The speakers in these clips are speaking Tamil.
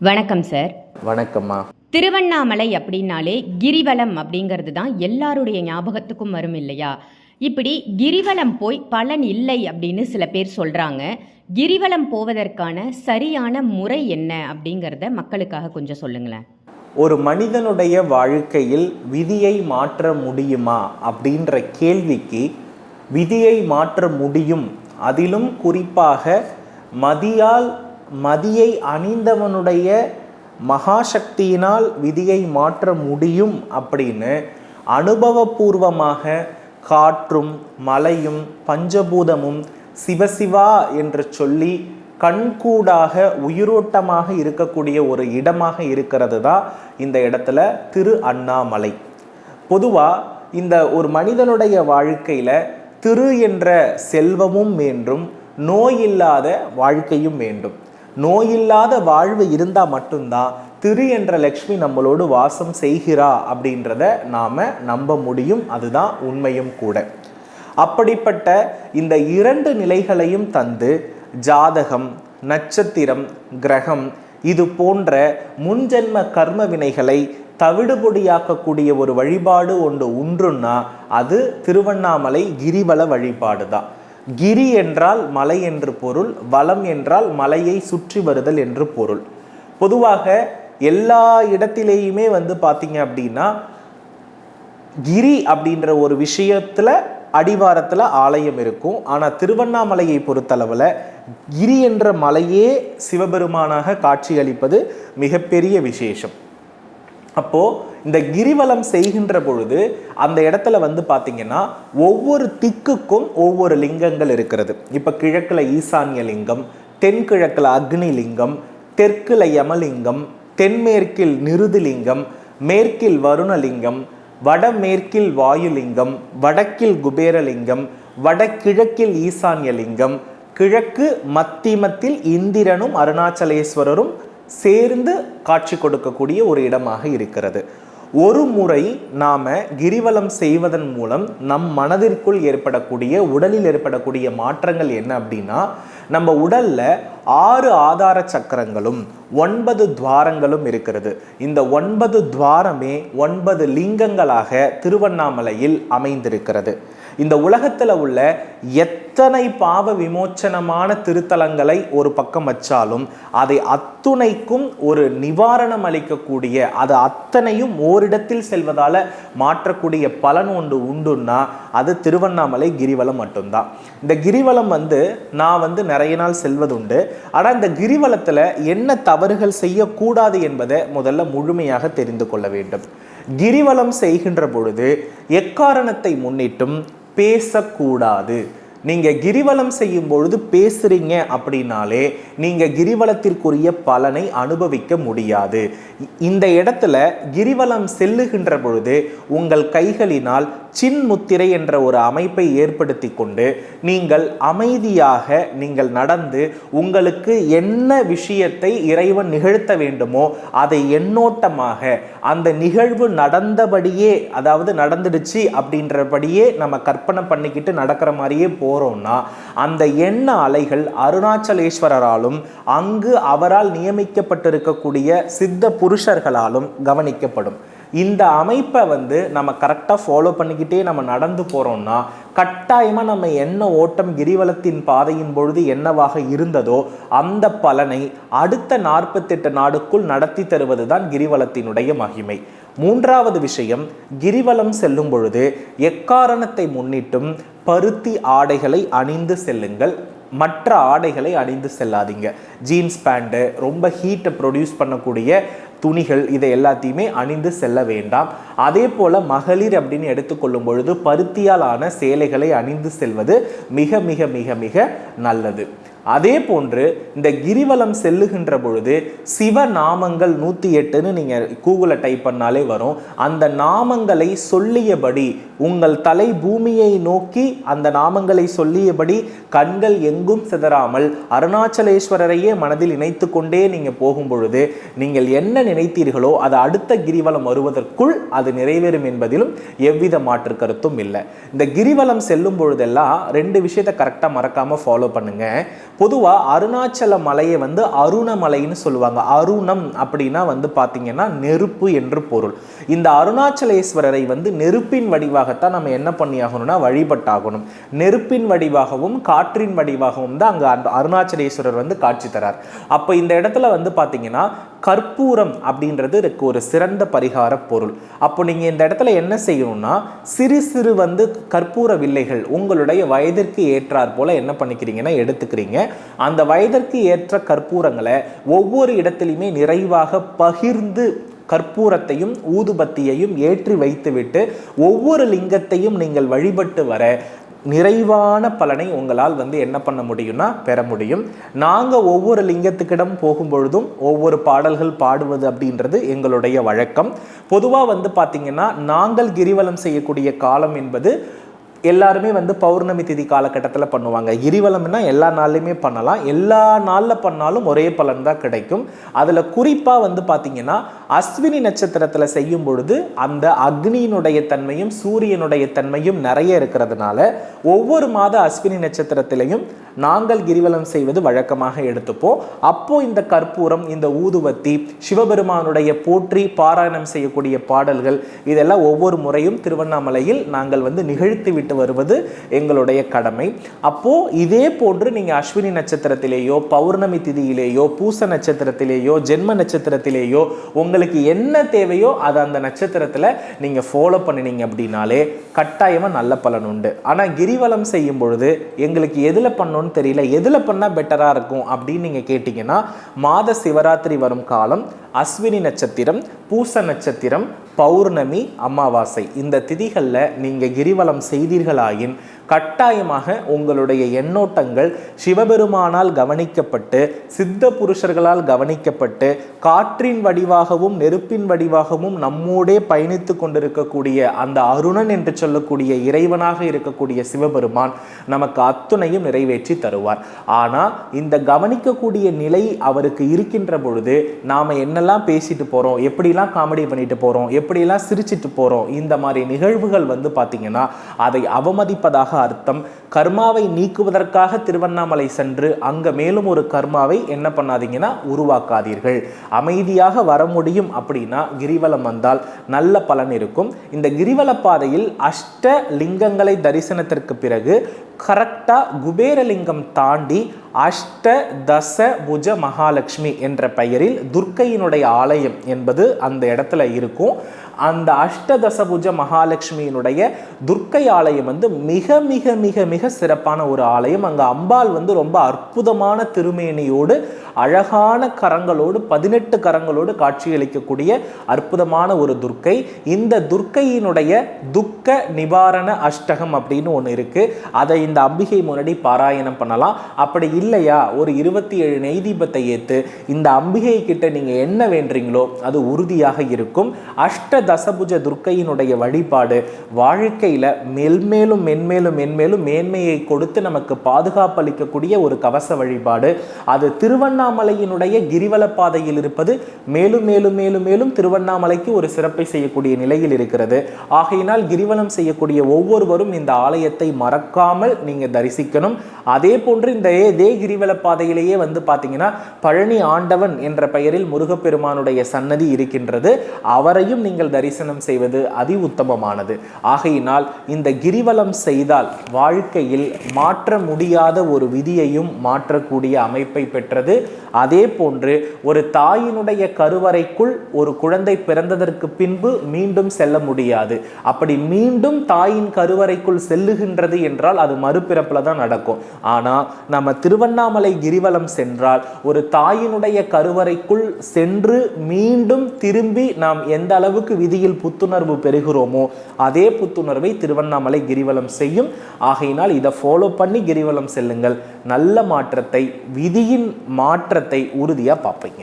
வணக்கம் சார் வணக்கம்மா. திருவண்ணாமலை அப்படின்னாலே கிரிவலம் அப்படிங்கிறது தான் எல்லாருடைய ஞாபகத்துக்கும் வரும் இல்லையா? இப்படி கிரிவலம் போய் பலன் இல்லை அப்படின்னு சில பேர் சொல்கிறாங்க கிரிவலம் போவதற்கான சரியான முறை என்ன அப்படிங்கிறத மக்களுக்காக கொஞ்சம் சொல்லுங்களேன். ஒரு மனிதனுடைய வாழ்க்கையில் விதியை மாற்ற முடியுமா அப்படின்ற கேள்விக்கு விதியை மாற்ற முடியும். அதிலும் குறிப்பாக மதியால் மதியை அணிந்தவனுடைய மகாசக்தியினால் விதியை மாற்ற முடியும் அப்படின்னு அனுபவபூர்வமாக காற்றும் மலையும் பஞ்சபூதமும் சிவசிவா என்று சொல்லி கண்கூடாக உயிரோட்டமாக இருக்கக்கூடிய ஒரு இடமாக இருக்கிறது தான் இந்த இடத்துல திரு அண்ணாமலை. பொதுவாக இந்த ஒரு மனிதனுடைய வாழ்க்கையில் திரு என்ற செல்வமும் வேண்டும் நோய் இல்லாத வாழ்க்கையும் வேண்டும். நோயில்லாத வாழ்வு இருந்தால் மட்டும்தான் திரு என்ற லக்ஷ்மி நம்மளோடு வாசம் செய்கிறா அப்படின்றத நாம் நம்ப முடியும். அதுதான் உண்மையும் கூட. அப்படிப்பட்ட இந்த இரண்டு நிலைகளையும் தந்து ஜாதகம் நட்சத்திரம் கிரகம் இது போன்ற முன்ஜென்ம கர்ம வினைகளை தவிடுபொடியாக்கக்கூடிய ஒரு வழிபாடு ஒன்று உண்டுன்னா அது திருவண்ணாமலை கிரிவல வழிபாடு தான் கிரி என்றால் மலை என்று பொருள் வளம் என்றால் மலையை சுற்றி வருதல் என்று பொருள். பொதுவாக எல்லா இடத்திலேயுமே வந்து பார்த்தீங்க அப்படின்னா கிரி அப்படின்ற ஒரு விஷயத்துல அடிவாரத்தில் ஆலயம் இருக்கும். ஆனால் திருவண்ணாமலையை பொறுத்தளவில் கிரி என்ற மலையே சிவபெருமானாக காட்சியளிப்பது மிகப்பெரிய விசேஷம். அப்போது இந்த கிரிவலம் செய்கின்ற பொழுது அந்த இடத்துல வந்து பார்த்தீங்கன்னா ஒவ்வொரு திக்குக்கும் ஒவ்வொரு லிங்கங்கள் இருக்கிறது. இப்போ கிழக்கில் ஈசான்ய லிங்கம் தென்கிழக்கில் அக்னி லிங்கம் தெற்கில் யமலிங்கம் தென்மேற்கில் நிருதிலிங்கம் மேற்கில் வருணலிங்கம் வடமேற்கில் வாயுலிங்கம் வடக்கில் குபேரலிங்கம் வடகிழக்கில் ஈசான்யலிங்கம் கிழக்கு மத்திமத்தில் இந்திரனும் அருணாச்சலேஸ்வரரும் சேர்ந்து காட்சி கொடுக்கக்கூடிய ஒரு இடமாக இருக்கிறது. ஒரு முறை நாம கிரிவலம் செய்வதன் மூலம் நம் மனதிற்குள் ஏற்படக்கூடிய உடலில் ஏற்படக்கூடிய மாற்றங்கள் என்ன அப்படின்னா நம்ம உடல்ல ஆறு ஆதார சக்கரங்களும் ஒன்பது துவாரங்களும் இருக்கிறது. இந்த ஒன்பது துவாரமே ஒன்பது லிங்கங்களாக திருவண்ணாமலையில் அமைந்திருக்கிறது. இந்த உலகத்தில் உள்ள எத்தனை பாவ விமோச்சனமான திருத்தலங்களை ஒரு பக்கம் வச்சாலும் அதை அத்துணைக்கும் ஒரு நிவாரணம் அளிக்கக்கூடிய அது அத்தனையும் ஓரிடத்தில் செல்வதால் மாற்றக்கூடிய பலன் ஒன்று உண்டுன்னா அது திருவண்ணாமலை கிரிவலம் மட்டும்தான். இந்த கிரிவலம் வந்து நான் வந்து நிறைய நாள் செல்வதுண்டு. ஆனால் இந்த கிரிவலத்தில் என்ன தவறுகள் செய்யக்கூடாது என்பதை முதல்ல முழுமையாக தெரிந்து கொள்ள வேண்டும். கிரிவலம் செய்கின்ற பொழுது எக்காரணத்தை முன்னிட்டும் பேசக்கூடாது. நீங்க கிரிவலம் செய்யும் பொழுது பேசுறீங்க அப்படின்னாலே நீங்க கிரிவலத்திற்குரிய பலனை அனுபவிக்க முடியாது. இந்த இடத்துல கிரிவலம் செல்லுகின்ற பொழுது உங்கள் கைகளினால் சின்முத்திரை என்ற ஒரு அமைப்பை ஏற்படுத்தி கொண்டு நீங்கள் அமைதியாக நீங்கள் நடந்து உங்களுக்கு என்ன விஷயத்தை இறைவன் நிகழ்த்த வேண்டுமோ அதை எண்ணோட்டமாக அந்த நிகழ்வு நடந்தபடியே அதாவது நடந்துடுச்சு அப்படின்றபடியே நம்ம கற்பனை பண்ணிக்கிட்டு நடக்கிற மாதிரியே போகிறோம்னா அந்த எண்ண அலைகள் அருணாச்சலேஸ்வரராலும் அங்கு அவரால் நியமிக்கப்பட்டிருக்கக்கூடிய சித்த புருஷர்களாலும் கவனிக்கப்படும். இந்த அமைப்பை வந்து நம்ம கரெக்டாக ஃபாலோ பண்ணிக்கிட்டே நம்ம நடந்து போகிறோம்னா கட்டாயமாக நம்ம என்ன ஓட்டம் கிரிவலத்தின் பாதையின் பொழுது என்னவாக இருந்ததோ அந்த பலனை அடுத்த நாற்பத்தெட்டு நாடுக்குள் நடத்தி தருவது தான் கிரிவலத்தினுடைய மகிமை. மூன்றாவது விஷயம் கிரிவலம் செல்லும் பொழுது எக்காரணத்தை முன்னிட்டும் பருத்தி ஆடைகளை அணிந்து செல்லுங்கள். மற்ற ஆடைகளை அணிந்து செல்லாதீங்க. ஜீன்ஸ் பேண்ட்டு ரொம்ப ஹீட்டை ப்ரொடியூஸ் பண்ணக்கூடிய துணிகள் இதை எல்லாத்தையுமே அணிந்து செல்ல வேண்டாம். அதே போல மகளிர் அப்படின்னு எடுத்துக்கொள்ளும் பொழுது பருத்தியால் ஆன சேலைகளை அணிந்து செல்வது மிக மிக மிக மிக நல்லது. அதே போன்று இந்த கிரிவலம் செல்லுகின்ற பொழுது சிவ நாமங்கள் நூற்றி எட்டுன்னு நீங்கள் கூகுளில் டைப் பண்ணாலே வரும். அந்த நாமங்களை சொல்லியபடி உங்கள் தலை பூமியை நோக்கி அந்த நாமங்களை சொல்லியபடி கண்கள் எங்கும் சிதறாமல் அருணாச்சலேஸ்வரரையே மனதில் இணைத்து கொண்டே நீங்கள் போகும் பொழுது நீங்கள் என்ன நினைத்தீர்களோ அது அடுத்த கிரிவலம் வருவதற்குள் அது நிறைவேறும் என்பதிலும் எவ்வித மாற்று கருத்தும் இல்லை. இந்த கிரிவலம் செல்லும் பொழுதெல்லாம் ரெண்டு விஷயத்தை கரெக்டாக மறக்காமல் ஃபாலோ பண்ணுங்கள் பொதுவாக அருணாச்சல மலையை வந்து அருணமலைன்னு சொல்லுவாங்க. அருணம் அப்படின்னா வந்து பார்த்தீங்கன்னா நெருப்பு என்று பொருள். இந்த அருணாச்சலேஸ்வரரை வந்து நெருப்பின் வடிவாகத்தான் நம்ம என்ன பண்ணியாகணும்னா வழிபட்டாகணும். நெருப்பின் வடிவாகவும் காற்றின் வடிவாகவும் தான் அங்கே அந்த அருணாச்சலேஸ்வரர் வந்து காட்சி தரார். அப்போ இந்த இடத்துல வந்து பார்த்தீங்கன்னா கற்பூரம் அப்படின்றது இதுக்கு ஒரு சிறந்த பரிகார பொருள். அப்போ நீங்கள் இந்த இடத்துல என்ன செய்யணும்னா சிறு சிறு வந்து கற்பூர வில்லைகள் உங்களுடைய வயதிற்கு ஏற்றாற் போல் என்ன பண்ணிக்கிறீங்கன்னா எடுத்துக்கிறீங்க. அந்த வயதிற்கு ஏற்ற கற்பூரங்களை ஒவ்வொரு இடத்துலையுமே நிறைவாக பகிர்ந்து கற்பூரத்தையும் ஊதுபத்தியையும் ஏற்றி வைத்துவிட்டு ஒவ்வொரு லிங்கத்தையும் நீங்கள் வழிபட்டு வர நிறைவான பலனை உங்களால் வந்து என்ன பண்ண முடியும்னா பெற முடியும். நாங்கள் ஒவ்வொரு லிங்கத்துக்கிடம் போகும்பொழுதும் ஒவ்வொரு பாடல்கள் பாடுவது அப்படின்றது எங்களுடைய வழக்கம். பொதுவாக வந்து பார்த்திங்கன்னா நாங்கள் கிரிவலம் செய்யக்கூடிய காலம் என்பது எல்லாருமே வந்து பௌர்ணமி திதி காலகட்டத்தில் பண்ணுவாங்க. கிரிவலம்னா எல்லா நாள்லையுமே பண்ணலாம். எல்லா நாளில் பண்ணாலும் ஒரே பலன் தான் கிடைக்கும். அதில் குறிப்பாக வந்து பார்த்தீங்கன்னா அஸ்வினி நட்சத்திரத்தில் செய்யும் பொழுது அந்த அக்னியினுடைய தன்மையும் சூரியனுடைய தன்மையும் நிறைய இருக்கிறதுனால ஒவ்வொரு மாத அஸ்வினி நட்சத்திரத்திலையும் நாங்கள் கிரிவலம் செய்வது வழக்கமாக எடுத்துப்போம். அப்போ இந்த கற்பூரம் இந்த ஊதுவத்தி சிவபெருமானுடைய போற்றி பாராயணம் செய்யக்கூடிய பாடல்கள் இதெல்லாம் ஒவ்வொரு முறையும் திருவண்ணாமலையில் நாங்கள் வந்து நிகழ்த்தி விட்டு வருவது எங்களுடைய கடமை. அப்போ இதே போன்று நீங்க அஸ்வினி நட்சத்திரத்திலேயோ பௌர்ணமி திதியிலேயோ பூச நட்சத்திரத்திலேயோ ஜென்ம நட்சத்திரத்திலேயோ உங்களுக்கு என்ன தேவையோ அதை அந்த நட்சத்திரத்தில் நீங்கள் ஃபாலோ பண்ணினீங்க அப்படின்னாலே கட்டாயமாக நல்ல பலன் உண்டு. ஆனால் கிரிவலம் செய்யும் பொழுது எங்களுக்கு எதில் பண்ணணும்னு தெரியல எதில் பண்ணால் பெட்டராக இருக்கும் அப்படின்னு நீங்கள் கேட்டிங்கன்னா மாத சிவராத்திரி வரும் காலம் அஸ்வினி நட்சத்திரம் பூச நட்சத்திரம் பௌர்ணமி அமாவாசை. இந்த திதிகளில் நீங்கள் கிரிவலம் செய்தீர்களாயின் கட்டாயமாக உங்களுடைய எண்ணோட்டங்கள் சிவபெருமானால் கவனிக்கப்பட்டு சித்த புருஷர்களால் கவனிக்கப்பட்டு காற்றின் வடிவாகவும் நெருப்பின் வடிவாகவும் நம்மோடே பயணித்து கொண்டிருக்கக்கூடிய அந்த அருணன் என்று சொல்லக்கூடிய இறைவனாக இருக்கக்கூடிய சிவபெருமான் நமக்கு அத்துணையும் நிறைவேற்றி தருவார். ஆனால் இந்த கவனிக்கக்கூடிய நிலை அவருக்கு இருக்கின்ற பொழுது நாம் என்னெல்லாம் பேசிட்டு போகிறோம் எப்படிலாம் காமெடி பண்ணிட்டு போகிறோம் எப்படியெல்லாம் சிரிச்சிட்டு போகிறோம் இந்த மாதிரி நிகழ்வுகள் வந்து பார்த்தீங்கன்னா அதை அவமதிப்பதாக அர்த்தம். கர்மாவை நீக்குவதற்காக திருவண்ணாமலை சென்று அங்கே மேலும் ஒரு கர்மாவை என்ன பண்ணாதீங்கன்னா உருவாக்காதீர்கள். அமைதியாக வர முடியும் அப்படின்னா கிரிவலம் வந்தால் நல்ல பலன் இருக்கும். இந்த கிரிவல பாதையில் அஷ்ட லிங்கங்களை தரிசனத்திற்கு பிறகு கரெக்டாக குபேரலிங்கம் தாண்டி அஷ்ட தச புஜ மகாலட்சுமி என்ற பெயரில் துர்க்கையினுடைய ஆலயம் என்பது அந்த இடத்துல இருக்கும். அந்த அஷ்டதசபுஜ மகாலட்சுமியினுடைய துர்க்கை ஆலயம் வந்து மிக மிக மிக மிக சிறப்பான ஒரு ஆலயம். அங்கே அம்பாள் வந்து ரொம்ப அற்புதமான திருமேனியோடு அழகான கரங்களோடு பதினெட்டு கரங்களோடு காட்சியளிக்கக்கூடிய அற்புதமான ஒரு துர்க்கை. இந்த துர்க்கையினுடைய துக்க நிவாரண அஷ்டகம் அப்படின்னு ஒன்று இருக்கு. அதை இந்த அம்பிகை முன்னாடி பாராயணம் பண்ணலாம். அப்படி இல்லையா? ஒரு இருபத்தி ஏழு நெய் தீபத்தை ஏற்று இந்த அம்பிகை கிட்ட நீங்கள் என்ன வேண்டுறீங்களோ அது உறுதியாக இருக்கும். அஷ்ட தசபுஜ துர்க்கையினுடைய வழிபாடு வாழ்க்கையில மென்மேலும் மென்மேலும் மென்மேலும் மேன்மையை கொடுத்து நமக்கு பாதுகாப்பு அளிக்கக்கூடிய ஒரு கவச வழிபாடு. அது திருவண்ணாமலையினுடைய கிரிவல பாதையில் இருப்பது மேலும் மேலும் மேலும் மேலும் திருவண்ணாமலைக்கு ஒரு சிறப்பை செய்யக்கூடிய நிலையில் இருக்கிறது. ஆகையினால் கிரிவலம் செய்யக்கூடிய ஒவ்வொருவரும் இந்த ஆலயத்தை மறக்காமல் நீங்க தரிசிக்கணும். அதே போன்று இந்த இதே கிரிவல பாதையிலேயே வந்து பார்த்தீங்கன்னா பழனி ஆண்டவன் என்ற பெயரில் முருகப்பெருமானுடைய சன்னதி இருக்கின்றது. அவரையும் நீங்கள் தரிசனம் செய்வது அதி உத்தமமானது ஆகையினால் இந்த கிரிவலம் செய்தால் வாழ்க்கையில் மாற்ற முடியாத ஒரு விதியையும் மாற்றக்கூடிய அமைப்பை பெற்றது. அதே போன்று ஒரு தாயினுடைய கருவறைக்குள் ஒரு குழந்தை பிறந்ததற்கு பின்பு மீண்டும் செல்ல முடியாது. அப்படி மீண்டும் தாயின் கருவறைக்குள் செல்லுகின்றது என்றால் அது மறுபிறப்புல தான் நடக்கும். ஆனால் நம்ம திருவண்ணாமலை கிரிவலம் சென்றால் ஒரு தாயினுடைய கருவறைக்குள் சென்று மீண்டும் திரும்பி நாம் எந்த அளவுக்கு விதியில் புத்துணர்வு பெறுகிறோமோ அதே புத்துணர்வை திருவண்ணாமலை கிரிவலம் செய்யும். ஆகையினால் இதை ஃபாலோ பண்ணி கிரிவலம் செல்லுங்கள். நல்ல மாற்றத்தை விதியின் மாற்றத்தை உறுதியாக பார்ப்பீங்க.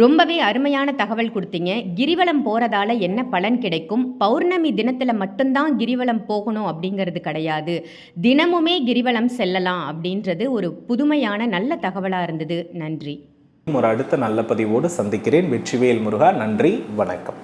ரொம்பவே அருமையான தகவல் கொடுத்தீங்க. கிரிவலம் போகிறதால என்ன பலன் கிடைக்கும்? பௌர்ணமி தினத்தில் மட்டும்தான் கிரிவலம் போகணும் அப்படிங்கிறது கிடையாது. தினமுமே கிரிவலம் செல்லலாம் அப்படின்றது ஒரு புதுமையான நல்ல தகவலாக இருந்தது. நன்றி. ஒரு அடுத்த நல்ல பதிவோடு சந்திக்கிறேன். வெற்றிவேல் முருகா நன்றி வணக்கம்.